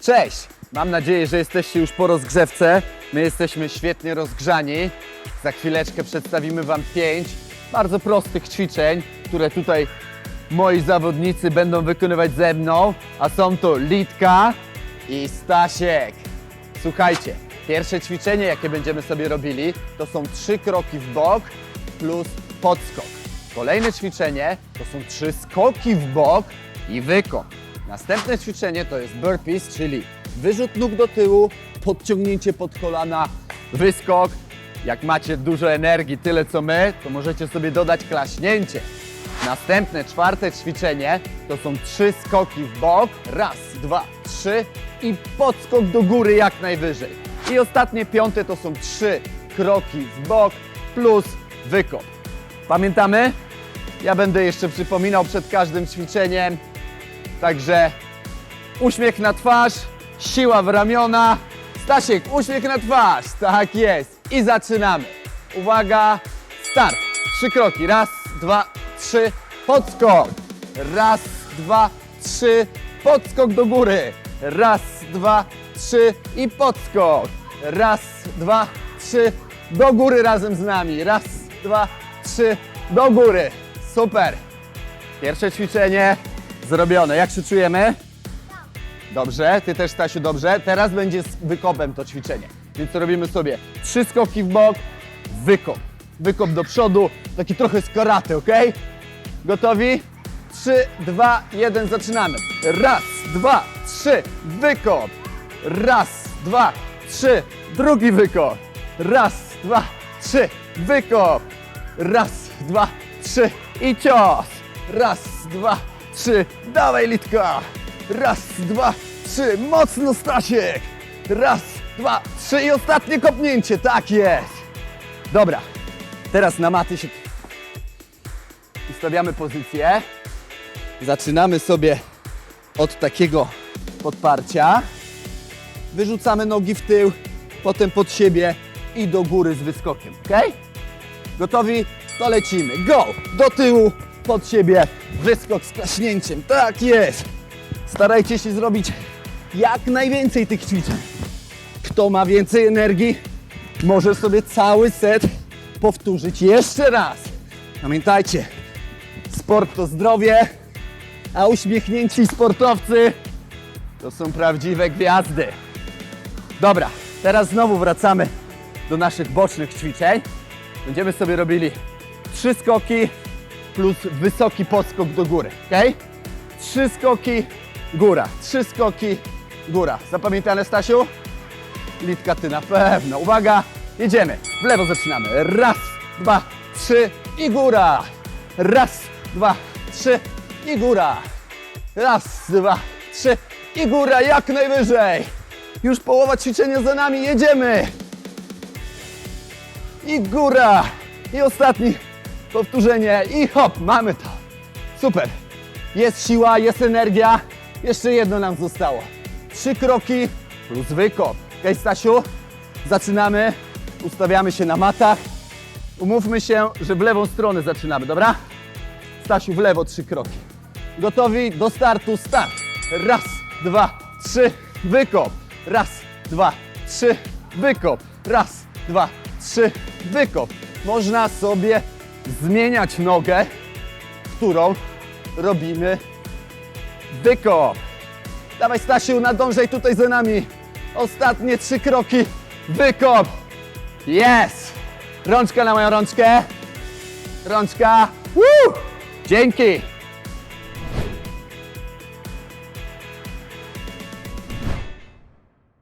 Cześć! Mam nadzieję, że jesteście już po rozgrzewce. My jesteśmy świetnie rozgrzani. Za chwileczkę przedstawimy Wam pięć bardzo prostych ćwiczeń, które tutaj moi zawodnicy będą wykonywać ze mną, a są to Litka i Stasiek. Słuchajcie, pierwsze ćwiczenie, jakie będziemy sobie robili, to są trzy kroki w bok plus podskok. Kolejne ćwiczenie to są trzy skoki w bok i wykop. Następne ćwiczenie to jest burpees, czyli wyrzut nóg do tyłu, podciągnięcie pod kolana, wyskok. Jak macie dużo energii, tyle co my, to możecie sobie dodać klaśnięcie. Następne, czwarte ćwiczenie to są trzy skoki w bok. Raz, dwa, trzy i podskok do góry jak najwyżej. I ostatnie, piąte to są trzy kroki w bok plus wykop. Pamiętamy? Ja będę jeszcze przypominał przed każdym ćwiczeniem. Także uśmiech na twarz, siła w ramiona. Stasiek, uśmiech na twarz. Tak jest. I zaczynamy. Uwaga, start. Trzy kroki. Raz, dwa, trzy, podskok. Raz, dwa, trzy, podskok do góry. Raz, dwa, trzy i podskok. Raz, dwa, trzy, do góry razem z nami. Raz, dwa, trzy, do góry. Super. Pierwsze ćwiczenie zrobione. Jak się czujemy? Dobrze, ty też Stasiu, dobrze. Teraz będzie z wykopem to ćwiczenie. Więc robimy sobie trzy skoki w bok, wykop. Wykop do przodu, taki trochę z karate, ok? Gotowi? Trzy, dwa, jeden, zaczynamy. Raz, dwa, trzy, wykop. Raz, dwa, trzy, drugi wykop. Raz, dwa, trzy, wykop. Raz, dwa, trzy i cios. Raz, dwa, trzy, dawaj Litka. Raz, dwa, trzy, mocno Stasiek. Raz, dwa, trzy i ostatnie kopnięcie, tak jest. Dobra, teraz na maty się ustawiamy pozycję. Zaczynamy sobie od takiego podparcia. Wyrzucamy nogi w tył, potem pod siebie i do góry z wyskokiem, ok? Gotowi? To lecimy. Go! Do tyłu, pod siebie, wyskok z klaśnięciem. Tak jest! Starajcie się zrobić jak najwięcej tych ćwiczeń. Kto ma więcej energii, może sobie cały set powtórzyć jeszcze raz. Pamiętajcie, sport to zdrowie, a uśmiechnięci sportowcy to są prawdziwe gwiazdy. Dobra, teraz znowu wracamy do naszych bocznych ćwiczeń. Będziemy sobie robili trzy skoki plus wysoki podskok do góry, ok? Trzy skoki, góra, trzy skoki, góra. Zapamiętane, Stasiu? Litka, ty na pewno. Uwaga, jedziemy. W lewo zaczynamy. Raz, dwa, trzy i góra. Raz, dwa, trzy i góra. Raz, dwa, trzy i góra jak najwyżej. Już połowa ćwiczenia za nami, jedziemy. I góra. I ostatni powtórzenie. I hop, mamy to. Super. Jest siła, jest energia. Jeszcze jedno nam zostało. Trzy kroki plus wykop. Okej, Stasiu? Zaczynamy. Ustawiamy się na matach. Umówmy się, że w lewą stronę zaczynamy, dobra? Stasiu, w lewo trzy kroki. Gotowi do startu, start. Raz, dwa, trzy, wykop. Raz, dwa, trzy, wykop. Raz, dwa, trzy, wykop. Można sobie zmieniać nogę, którą robimy wykop. Dawaj Stasiu, nadążaj tutaj za nami. Ostatnie trzy kroki. Wykop. Jest. Rączka na moją rączkę. Rączka. Woo! Dzięki.